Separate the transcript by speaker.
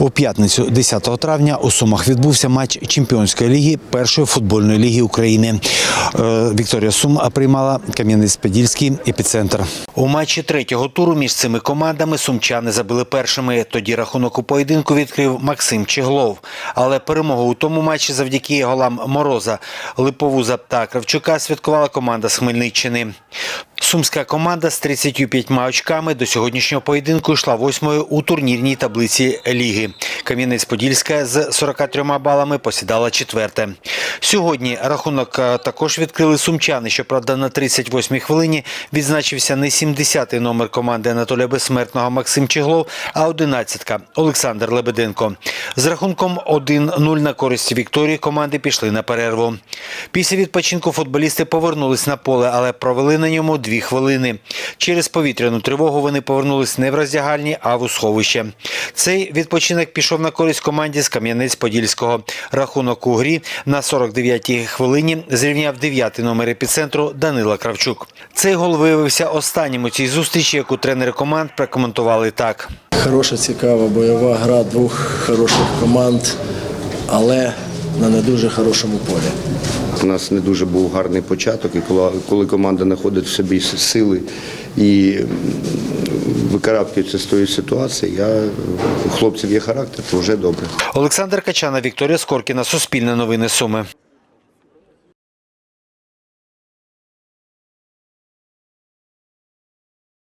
Speaker 1: У п'ятницю, 10 травня, у Сумах відбувся матч чемпіонської ліги першої футбольної ліги України. Е, Вікторія Сум приймала Кам'янець-Подільський епіцентр. У матчі третього туру між цими командами сумчани забили першими. Тоді рахунок у поєдинку відкрив Максим Чеглов. Але перемогу у тому матчі завдяки голам Мороза, Липовуза та Кравчука святкувала команда з Хмельниччини. Сумська команда з 35 очками до сьогоднішнього поєдинку йшла восьмою у турнірній таблиці ліги. Кам'янець-Подільська з 43 балами посідала четверте. Сьогодні рахунок е, також відкрили сумчани. Щоправда, на 38-й хвилині відзначився не 70-й номер команди Анатолія Безсмертного Максим Чеглов, а 11-ка Олександр Лебеденко. З рахунком 1-0 на користь Вікторії команди пішли на перерву. Після відпочинку футболісти повернулись на поле, але провели на ньому дві хвилини. Через повітряну тривогу вони повернулись не в роздягальні, а в у сховище. Цей відпочинок пішов на користь команді з Кам'янець-Подільського. Рахунок у грі на 49-й хвилині зрівняв 9-й номер епіцентру Данила Кравчук. Цей гол виявився останнім у цій зустрічі, яку тренери команд прокоментували так.
Speaker 2: Хороша, цікава бойова гра двох хороших команд, але на не дуже хорошому полі.
Speaker 3: У нас не дуже був гарний початок, і коли, коли команда знаходить в собі сили і викарабкується з тої ситуації, я, у хлопців є характер, то вже добре.
Speaker 1: Олександр Качана, Вікторія Скоркіна, Суспільне новини Суми.